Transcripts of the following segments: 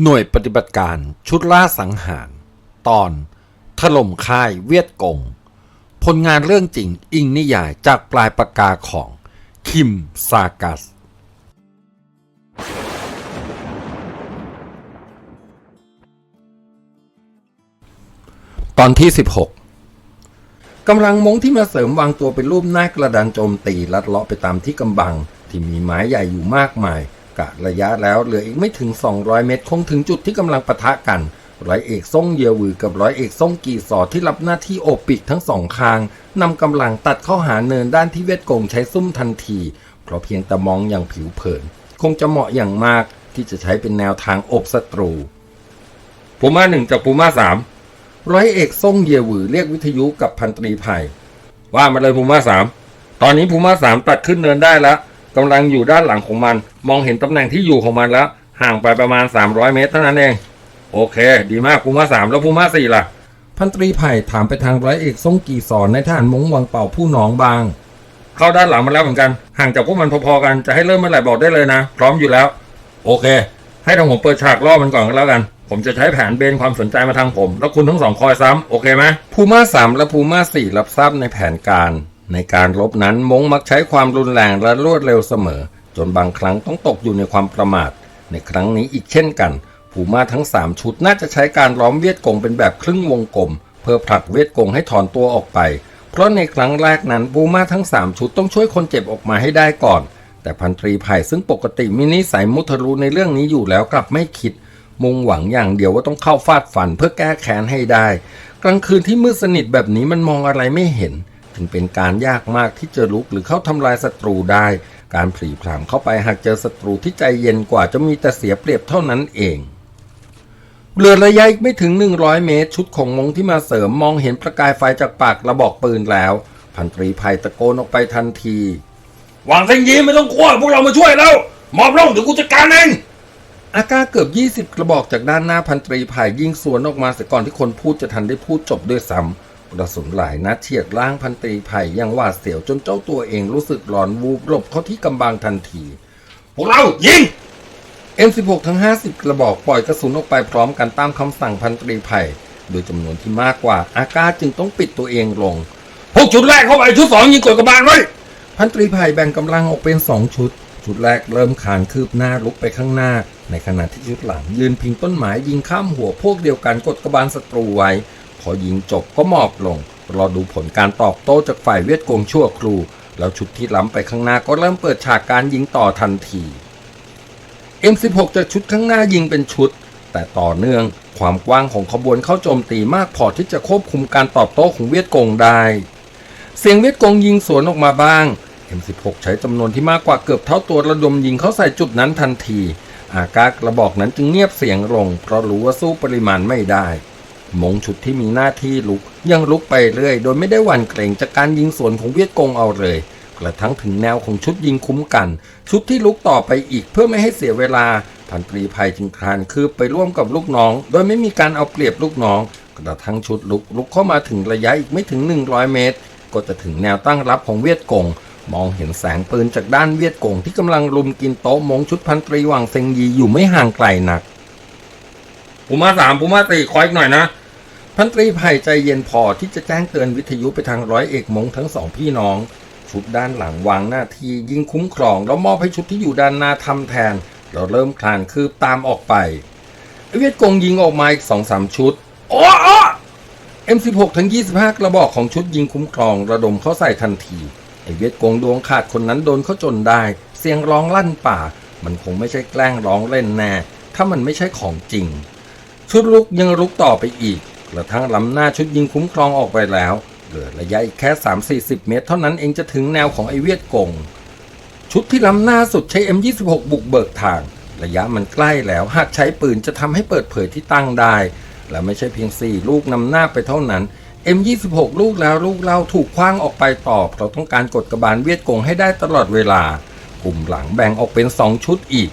หน่วยปฏิบัติการชุดล่าสังหาร ตอน ถล่มค่ายเวียดกง ผลงานเรื่องจริงอิงนิยายจากปลายปากกาของ คิมซากัส ตอนที่ 16 กำลังมงที่มาเสริมวางตัวเป็นรูปหน้ากระดานโจมตีลัดเลาะไปตามที่กำบัง ที่มีไม้ใหญ่อยู่มากมาย กะระยะแล้วเหลืออีกไม่ถึง 200 เมตร คงถึงจุดที่กำลังปะทะกัน ร้อยเอกซ่งเยวือกับร้อยเอกซ่งกีสอที่รับหน้าที่โอบปีกทั้งสองข้างนำกำลังตัดเข้าหาเนินด้านที่เวทกงใช้ซุ่มทันที เพราะเพียงแต่มองอย่างผิวเผิน คงจะเหมาะอย่างมากที่จะใช้เป็นแนวทางอบศัตรูปูม่าหนึ่งจากปูม่าสามร้อยเอกซ่งเยวือเรียกวิทยุกับพันตรีไผ่ว่ามาเลยภูมาสามตอนนี้ภูมาสามตัดขึ้นเนินได้แล้ว กำลังอยู่ด้านหลังของมัน มองเห็นตำแหน่งที่อยู่ของมันแล้ว ห่างไปประมาณ 300 เมตรเท่านั้นเอง โอเค ดีมากภูมาสามแล้วภูมาสี่ล่ะ พันตรีไผ่ถามไปทางร้อยเอกซ่งกีสอนในทหารมงวังเป่าผู้น้องบาง เข้าด้านหลังมาแล้วเหมือนกัน ห่างจากพวกมันพอๆกันจะให้เริ่มเมื่อไหร่บอกได้เลยนะ พร้อมอยู่แล้ว โอเค ให้ทางผมเปิดฉากล่อมันก่อนก็แล้วกันผมจะใช้แผนเบนความสนใจมาทางผม แล้วคุณทั้งสองคอยซ้ำโอเคไหมภูมาสามและภูมาสี่รับทราบในแผนการ ในการรบนั้นมงมักใช้ความรุนแรงและรวดเร็วเสมอ จนบางครั้งต้องตกอยู่ในความประมาท ในครั้งนี้อีกเช่นกันภูมาทั้ง 3 ชุดน่าจะใช้การล้อมเวียดกงเป็นแบบครึ่งวงกลม เพื่อผลักเวียดกงให้ถอนตัวออกไป เพราะในครั้งแรกนั้นภูมาทั้ง 3 ชุดต้องช่วยคนเจ็บออกมาให้ได้ก่อน แต่พันตรีไผ่ซึ่งปกติมีนิสัยมุทะลุในเรื่องนี้อยู่แล้วกลับไม่คิด มุ่งหวังอย่างเดียวว่าต้องเข้าฟาดฟันเพื่อแก้แค้นให้ได้ กลางคืนที่มืดสนิทแบบนี้มันมองอะไรไม่เห็น ถึงเป็นการยากมากที่จะลุกหรือเข้าทำลายศัตรูได้ การผลีผลามเข้าไปหากเจอศัตรูที่ใจเย็นกว่าจะมีแต่เสียเปรียบเท่านั้นเองเรือระยะอีกไม่ถึง 100 เมตร ชุดของมงที่มาเสริมมองเห็นประกายไฟจากปากระบอกปืนแล้ว พันตรีภัยตะโกนออกไปทันทีวางเส้นยีไม่ต้องกลัวพวกเรามาช่วยแล้วหมอบลงเดี๋ยวกูจัดการเองอากาเกือบ 20 กระบอกจากด้านหน้าพันตรีไผ่ยิงสวนออกมาเสียก่อนที่คนพูดจะทันได้พูดจบด้วยซ้ำก ระสุนหลายนัดเฉียดร่างพันตรีไผ่อยังหวาดเสียวจนเจ้าตัวเองรู้สึกหลอนวูบหลบเข้าที่กำบังทันที พวกเรายิง M16 ทั้ง 50 กระบอกปล่อยกระสุนออกไปพร้อมกันตามคำสั่งพันตรีไผ่โดยจำนวนที่มากกว่า อากาจึงต้องปิดตัวเองลง พวกชุดแรกเข้าไปชุดสองยิงกดกระบาลไว้พันตรีไผ่แบ่งกำลังออกเป็น2ชุด ชุดแรกเริ่มขานคืบหน้าลุกไปข้างหน้า ในขณะที่ชุดหลังยืนพิงต้นไม้ยิงข้ามหัวพวกเดียวกันกดกระบาลศัตรูไว้ พอยิงจบก็หมอบลง รอดูผลการตอบโต้จากฝ่ายเวียดกงชั่วครู แล้วชุดที่ล้ำไปข้างหน้าก็เริ่มเปิดฉากการยิงต่อทันที M16 จากชุดข้างหน้ายิงเป็นชุด แต่ต่อเนื่องความกว้างของขบวนเข้าโจมตีมากพอที่จะควบคุมการตอบโต้ของเวียดกงได้ เสียงเวียดกงยิงสวนออกมาบ้าง M16 ใช้จำนวนที่มากกว่าเกือบเท่าตัวระดมยิงเข้าใส่จุดนั้นทันที อากากระบอกนั้นจึงเงียบเสียงลงเพราะรู้ว่าสู้ปริมาณไม่ได้ มงชุดที่มีหน้าที่ลุกยังลุกไปเรื่อย โดยไม่ได้หวั่นเกรงจากการยิงสวนของเวียดกงเอาเลย กระทั่งถึงแนวของชุดยิงคุ้มกัน ชุดที่ลุกต่อไปอีกเพื่อไม่ให้เสียเวลาพันตรีภัยจึงคลานคืบไปร่วมกับลูกน้อง โดยไม่มีการเอาเปรียบลูกน้อง กระทั่งชุดลุกลุกเข้ามาถึงระยะอีกไม่ถึง 100 เมตร ก็จะถึงแนวตั้งรับของเวียดกงมองเห็นแสงปืนจากด้านเวียดกงที่กำลังลุมกินโต๊ะมงชุดพันตรีหวังเซงยีอยู่ไม่ห่างไกลนักผมมาสามผมมาสี่คอยอีกหน่อยนะ พันตรีไผ่ใจเย็นพอที่จะแจ้งเตือนวิทยุไปทางร้อยเอกมงทั้งสองพี่น้อง ชุดด้านหลังวางหน้าที่ยิงคุ้มครอง แล้วมอบให้ชุดที่อยู่ด้านหน้าทำแทน เราเริ่มคลานคืบตามออกไปไอเวียดกงยิงออกมาอีกสองสามชุดโอ้โอ้ M16 ทั้ง 25 กระบอกของชุดยิงคุ้มครองระดมเข้าใส่ทันทีไอเวียดกงดวงขาดคนนั้นโดนเขาจนได้ เสียงร้องลั่นป่า มันคงไม่ใช่แกล้งร้องเล่นแน่ ถ้ามันไม่ใช่ของจริง ชุดลุกยังลุกต่อไปอีก กระทั่งลำหน้าชุดยิงคุ้มครองออกไปแล้ว เหลือระยะอีกแค่ 3-40 เมตร เท่านั้นเองจะถึงแนวของไอเวียดกง ชุดที่ล้ำหน้าสุดใช้ M26 บุกเบิกทาง ระยะมันใกล้แล้วหากใช้ปืนจะทำให้เปิดเผยที่ตั้งได้ และไม่ใช่เพียง 4 ลูกนำหน้าไปเท่านั้น M26 ลูกแล้วลูกเล่าถูกคว้างออกไปต่อเพราะต้องการกดกระบาลเวียดกงให้ได้ตลอดเวลา กลุ่มหลังแบ่งออกเป็น 2 ชุดอีก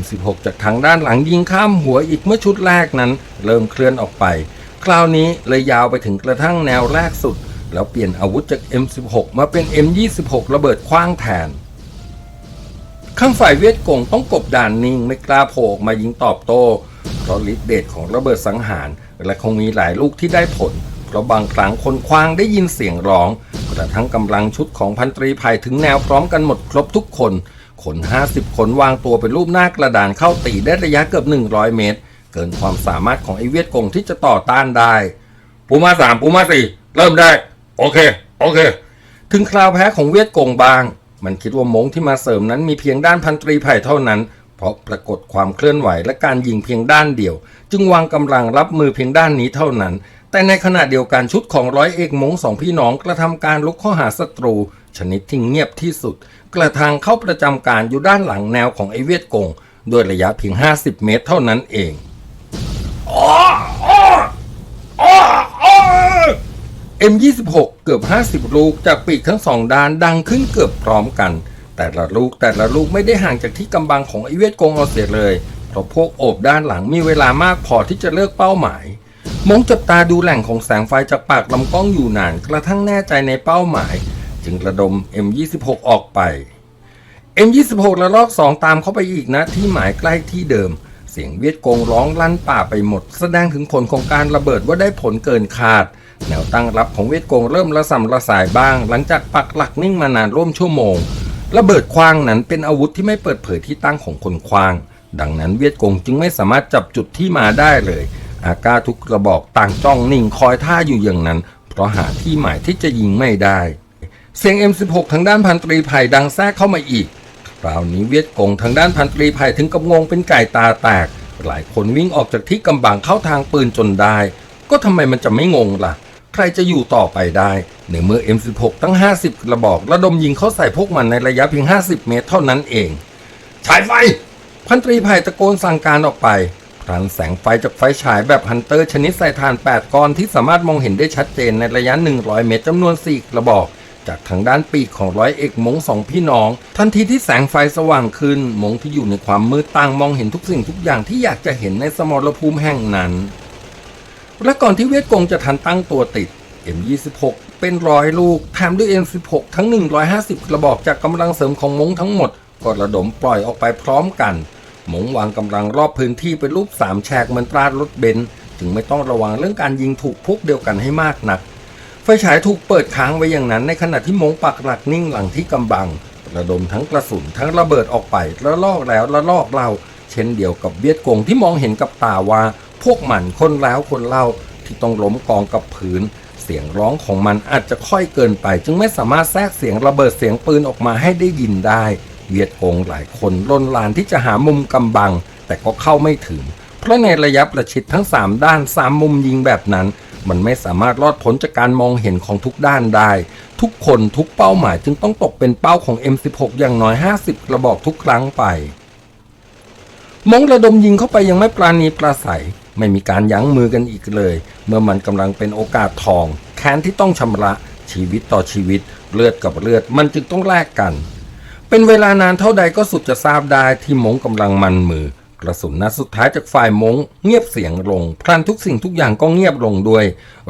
M16 จากทางด้านหลังยิงข้ามหัวอีกเมื่อชุดแรกนั้น เริ่มเคลื่อนออกไป คราวนี้เลยยาวไปถึงกระทั่งแนวแรกสุด แล้วเปลี่ยนอาวุธจาก M16 มาเป็น M26 ระเบิดคว้างแทน ข้างฝ่ายเวียดกงต้องกบด่านนิ่งไม่กล้าโผล่ออกมายิงตอบโต้ เพราะฤทธิ์เดชของระเบิดสังหาร และคงมีหลายลูกที่ได้ผล เพราะบางครั้งคนคว้างได้ยินเสียงร้อง กระทั่งกำลังชุดของพันตรีภัยถึงแนวพร้อมกันหมดครบทุกคนคน 50 คนวางตัวเป็นรูปหน้ากระดานเข้าตีได้ระยะเกือบ 100 เมตร เกินความสามารถของไอเวียดกงที่จะต่อต้านได้ปูมาสามปูมาสี่เริ่มได้ โอเค โอเค ถึงคราวแพ้ของเวียดกงบาง มันคิดว่ามงที่มาเสริมนั้นมีเพียงด้านพันตรีไผ่เท่านั้น เพราะปรากฏความเคลื่อนไหวและการยิงเพียงด้านเดียว จึงวางกำลังรับมือเพียงด้านนี้เท่านั้น แต่ในขณะเดียวกันชุดของร้อยเอกมงสองพี่น้องกระทำการลุกข้าหาศัตรู ชนิดที่เงียบที่สุด กระทางเข้าประจำการอยู่ด้านหลังแนวของไอเวียดกงโดยระยะเพียง 50 เมตรเท่านั้นเอง อ๋ออ๋ออ๋ออ๋อ M26 เกือบ 50 ลูกจากปีกทั้งสองด้านดังขึ้นเกือบพร้อมกัน แต่ละลูกแต่ละลูกไม่ได้ห่างจากที่กำบังของไอเวียดกงเอาเสียเลย เพราะพวกโอบด้านหลังมีเวลามากพอที่จะเลือกเป้าหมาย มงจับตาดูแหล่งของแสงไฟจากปากลำกล้องอยู่นานกระทั่งแน่ใจในเป้าหมาย จึงระดม M26 ออกไป M26 และลอกสองตามเข้าไปอีกนะที่หมายใกล้ที่เดิม เสียงเวียดกงร้องลั่นป่าไปหมด แสดงถึงผลของการระเบิดว่าได้ผลเกินคาด แนวตั้งรับของเวียดกงเริ่มระสำระสายบ้าง หลังจากปักหลักนิ่งมานานร่วมชั่วโมง ระเบิดคว้างนั้นเป็นอาวุธที่ไม่เปิดเผยที่ตั้งของคนคว้าง ดังนั้นเวียดกงจึงไม่สามารถจับจุดที่มาได้เลย อากาทุกกระบอกต่างจ้องนิ่งคอยท่าอยู่อย่างนั้น เพราะหาที่หมายที่จะยิงไม่ได้ เสียง M16 ทางด้านพันตรีไผ่ดังแทรกเข้ามาอีกคราวนี้เวียดกงทางด้านพันตรีไผ่ถึงกับงงเป็นไก่ตาแตก หลายคนวิ่งออกจากที่กำบังเข้าทางปืนจนได้ ก็ทำไมมันจะไม่งงล่ะ ใครจะอยู่ต่อไปได้ในเมื่อ M16 ตั้ง 50 กระบอกระดมยิงเข้าใส่พวกมันในระยะเพียง 50 เมตรเท่านั้นเองฉายไฟ พันตรีไผ่ตะโกนสั่งการออกไปพลันแสงไฟจากไฟฉายแบบฮันเตอร์ชนิดใส่ถ่าน 8ก้อนที่สามารถมองเห็นได้ชัดเจนในระยะ 100 เมตรจำนวน 4 กระบอก จากทางด้านปีกของร้อยเอกมงสองพี่น้อง ทันทีที่แสงไฟสว่างขึ้นมงที่อยู่ในความมืดต่างมองเห็นทุกสิ่งทุกอย่างที่อยากจะเห็นในสมรภูมิแห่งนั้น และก่อนที่เวียดกงจะทันตั้งตัวติด M26 เป็นร้อยลูกแถมด้วย M16 ทั้ง 150 กระบอกจากกำลังเสริมของมงทั้งหมด ก็ระดมปล่อยออกไปพร้อมกัน มงวางกำลังรอบพื้นที่เป็นรูปสามแฉกเหมือนตรารถเบนซ์จึงไม่ต้องระวังเรื่องการยิงถูกพวกเดียวกันให้มากนัก ไฟฉายถูกเปิดค้างไว้อย่างนั้นในขณะที่มงปักหลักนิ่งหลังที่กำบัง ระดมทั้งกระสุนทั้งระเบิดออกไป แล้วลอกแล้วแล้วลอกเล่าเช่นเดียวกับเวียดกงที่มองเห็นกับตาว่า พวกมันคนแล้วคนเล่าที่ต้องล้มกองกับพื้นเสียงร้องของมันอาจจะค่อยเกินไป จึงไม่สามารถแทรกเสียงระเบิดเสียงปืนออกมาให้ได้ยินได้ เวียดกงหลายคนล้นลานที่จะหามุมกำบัง แต่ก็เข้าไม่ถึง เพราะในระยะประชิดทั้ง 3 ด้าน 3 มุมยิงแบบนั้น มันไม่สามารถรอดพ้นจากการมองเห็นของทุกด้านได้ ทุกคนทุกเป้าหมายจึงต้องตกเป็นเป้าของ M16 อย่างน้อย 50 กระบอกทุกครั้งไปมงระดมยิงเข้าไปยังไม่ปราณีปราศัย ไม่มีการยั้งมือกันอีกเลย เมื่อมันกำลังเป็นโอกาสทอง แค้นที่ต้องชำระชีวิตต่อชีวิต เลือดกับเลือดมันจึงต้องแลกกัน เป็นเวลานานเท่าใดก็สุดจะทราบได้ที่มงกำลังมันมือกระสุนนัดสุดท้ายจากฝ่ายมงเงียบเสียงลงพลันทุกสิ่งทุกอย่างก็เงียบลงด้วย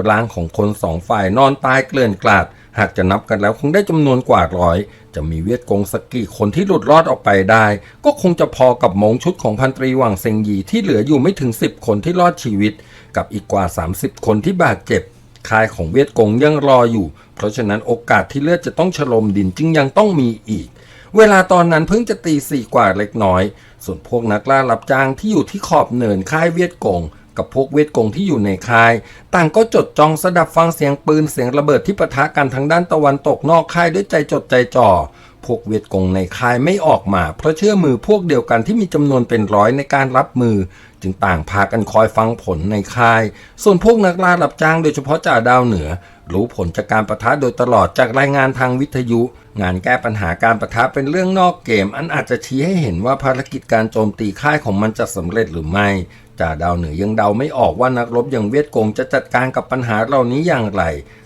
ร่างของคนสองฝ่ายนอนตายเกลื่อนกลาด หากจะนับกันแล้วคงได้จำนวนกว่าร้อย จะมีเวียดกงสักกี่คนที่หลุดรอดออกไปได้ ก็คงจะพอกับมงชุดของพันตรีหว่างเซงยีที่เหลืออยู่ไม่ถึง 10 คนที่รอดชีวิต กับอีกกว่า 30 คนที่บาดเจ็บค่ายของเวียดกงยังรออยู่ เพราะฉะนั้นโอกาสที่เลือดจะต้องฉลมดินจึงยังต้องมีอีก เวลาตอนนั้นเพิ่งจะตีสี่กว่าเล็กน้อย ส่วนพวกนักล่ารับจ้างที่อยู่ที่ขอบเนินค่ายเวียดกง กับพวกเวียดกงที่อยู่ในค่าย ต่างก็จดจ้องสดับฟังเสียงปืนเสียงระเบิดที่ปะทะกันทางด้านตะวันตกนอกค่ายด้วยใจจดใจจ่อพวกเวียดกงในค่ายไม่ออกมา เพราะเชื่อมือพวกเดียวกันที่มีจำนวนเป็นร้อยในการรับมือ จึงต่างพากันคอยฟังผลในค่าย ส่วนพวกนักล่ารับจ้างโดยเฉพาะจ่าดาวเหนือ รู้ผลจากการประทะโดยตลอดจากรายงานทางวิทยุ งานแก้ปัญหาการประทะเป็นเรื่องนอกเกม อันอาจจะชี้ให้เห็นว่าภารกิจการโจมตีค่ายของมันจะสำเร็จหรือไม่ จ่าดาวเหนือยังเดาไม่ออกว่านักรบอย่างเวียดกงจะจัดการกับปัญหาเหล่านี้อย่างไร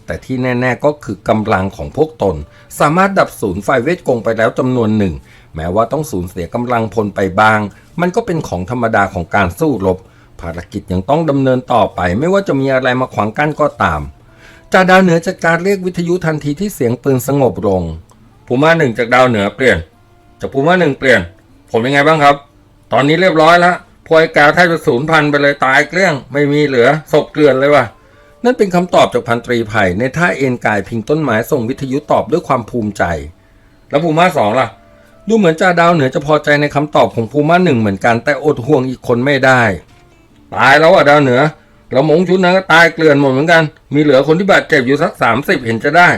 แต่ที่แน่ ๆก็คือกำลังของพวกตน สามารถดับศูนย์ฝ่ายเวทกงไปแล้วจำนวนหนึ่ง แม้ว่าต้องสูญเสียกำลังพลไปบ้าง มันก็เป็นของธรรมดาของการสู้รบ ภารกิจยังต้องดำเนินต่อไป ไม่ว่าจะมีอะไรมาขวางกั้นก็ตามจ่าดาวเหนือจัดการเรียกวิทยุทันทีที่เสียงปืนสงบลงปูมาหนึ่งจากดาวเหนือเปลี่ยนจากปูมาหนึ่งเปลี่ยน ผมเป็นไงบ้างครับ ตอนนี้เรียบร้อยแล้ว พวกไอ้กาแทบจะสูญพันธุ์ไปเลยตายเกลี้ยง ไม่มีเหลือศพเกลื่อนเลยว่ะนั่นเป็นคำตอบจากพันตรีไผ่ในท่าเอ็นกายพิงต้นไม้ส่งวิทยุตอบด้วยความภูมิใจ แล้วภูมาสองล่ะ ดูเหมือนจ่าดาวเหนือจะพอใจในคำตอบของภูมาหนึ่งเหมือนกันแต่อดห่วงอีกคนไม่ได้ ตายแล้วอะดาวเหนือแล้วมงชุดนั้นก็ตายเกลื่อนหมดเหมือนกัน มีเหลือคนที่บาดเจ็บอยู่สักสามสิบเห็นจะได้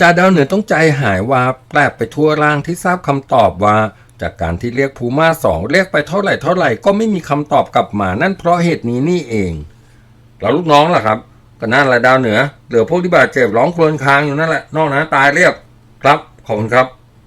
จ่าดาวเหนือต้องใจหายวาแปลบไปทั่วร่างที่ทราบคำตอบว่า จากการที่เรียกภูมาสองเรียกไปเท่าไหร่เท่าไหร่ก็ไม่มีคำตอบกลับมานั่นเพราะเหตุนี้นี่เอง เราลูกน้องล่ะครับ ก็นั่นแหละดาวเหนือเหลือพวกที่บาดเจ็บร้องครวญครางอยู่นั่นแหละนอกนั้นตายเรียบครับขอบคุณครับ